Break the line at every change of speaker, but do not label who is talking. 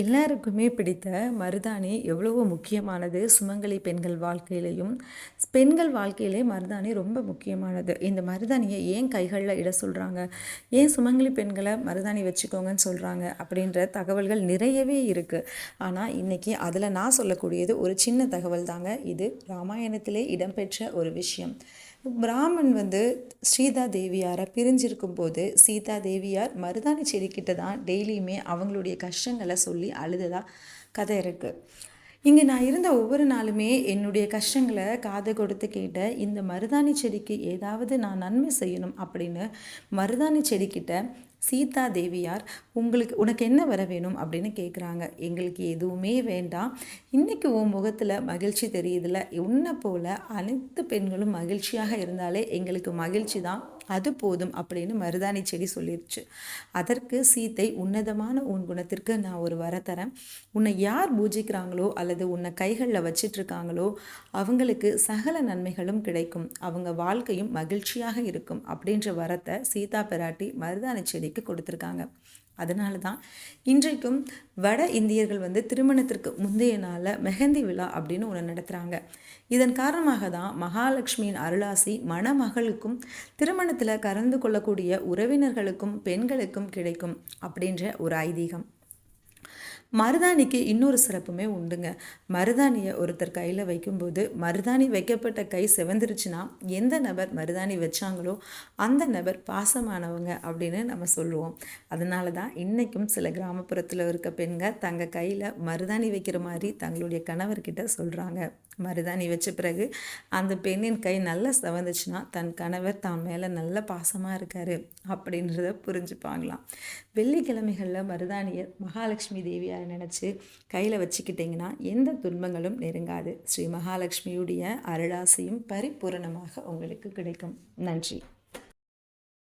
எல்லாருக்குமே பிடித்த மருதாணி எவ்வளவோ முக்கியமானது. சுமங்கலி பெண்கள் வாழ்க்கையிலையும் பெண்கள் வாழ்க்கையிலே மருதாணி ரொம்ப முக்கியமானது. இந்த மருதாணியை ஏன் கைகளில் இட சொல்கிறாங்க ஏன் சுமங்கலி பெண்களை மருதாணி வச்சுக்கோங்கன்னு சொல்கிறாங்க அப்படின்ற தகவல்கள் நிறையவே இருக்குது ஆனால் இன்றைக்கி அதில் நான் சொல்லக்கூடியது ஒரு சின்ன தகவல் தாங்க. இது ராமாயணத்திலே இடம்பெற்ற ஒரு விஷயம். பிராமன் வந்து ஸ்ரீதா தேவியாரை பிரிஞ்சிருக்கும் போது சீதா தேவியார் மருதாணி செடிக்கிட்ட தான் டெய்லியுமே அவங்களுடைய கஷ்டங்களை சொல்லி அழுததாக கதை இருக்குது இங்கே நான் இருந்த ஒவ்வொரு நாளுமே என்னுடைய கஷ்டங்களை காது கொடுத்து கேட்ட இந்த மருதாணி செடிக்கு ஏதாவது நான் நன்மை செய்யணும் அப்படின்னு மருதாணி செடிக்கிட்ட சீதா தேவியார் உங்களுக்கு உனக்கு என்ன வர வேணும்? அப்படின்னு கேட்குறாங்க எங்களுக்கு எதுவுமே வேண்டாம். இன்றைக்கி உன் முகத்தில் மகிழ்ச்சி தெரியுதுல. உன்னை போல் அனைத்து பெண்களும் மகிழ்ச்சியாக இருந்தாலே எங்களுக்கு மகிழ்ச்சி தான். அது போதும் அப்படின்னு மருதாணி செடி சொல்லிருச்சு. அதற்கு சீத்தை உன்னதமான உன் குணத்திற்கு நான் ஒரு வர தரேன். உன்னை யார் பூஜிக்கிறாங்களோ அல்லது உன்னை கைகளில் வச்சிட்ருக்காங்களோ அவங்களுக்கு சகல நன்மைகளும் கிடைக்கும். அவங்க வாழ்க்கையும் மகிழ்ச்சியாக இருக்கும். அப்படின்ற வரத்தை சீதா பிராட்டி மருதாணி செடிக்கு கொடுத்துருக்காங்க. அதனால தான் இன்றைக்கும் வட இந்தியர்கள் வந்து திருமணத்திற்கு முந்தைய நாளில் மெஹந்தி விழா அப்படின்னு ஒன்று நடத்துகிறாங்க இதன் காரணமாக தான் மகாலட்சுமியின் அருளாசி மணமகளுக்கும் திருமணத்தில் கலந்து கொள்ளக்கூடிய உறவினர்களுக்கும் பெண்களுக்கும் கிடைக்கும் அப்படின்ற ஒரு ஐதீகம். மருதாணிக்கு இன்னொரு சிறப்புமே உண்டுங்க. மருதாணியை ஒருத்தர் கையில் வைக்கும்போது மருதாணி வைக்கப்பட்ட கை செவந்துருச்சுன்னா எந்த நபர் மருதாணி வச்சாங்களோ அந்த நபர் பாசமானவங்க அப்படின்னு நம்ம சொல்லுவோம். அதனால தான் இன்றைக்கும் சில கிராமப்புறத்தில் இருக்க பெண்கள் தங்கள் கையில் மருதாணி வைக்கிற மாதிரி தங்களுடைய கணவர்கிட்ட சொல்கிறாங்க மருதாணி வச்ச பிறகு அந்த பெண்ணின் கை நல்லா செவந்துச்சுன்னா தன் கணவர் தான் மேலே நல்ல பாசமாக இருக்கார் அப்படின்றத புரிஞ்சுப்பாங்களாம். வெள்ளிக்கிழமைகளில் மருதாணியை மகாலட்சுமி தேவியாக நினச்சி கையில் வச்சுக்கிட்டிங்கன்னா எந்த துன்பங்களும் நெருங்காது. ஸ்ரீ மகாலட்சுமியுடைய அருளாசையும் பரிபூரணமாக உங்களுக்கு கிடைக்கும். நன்றி.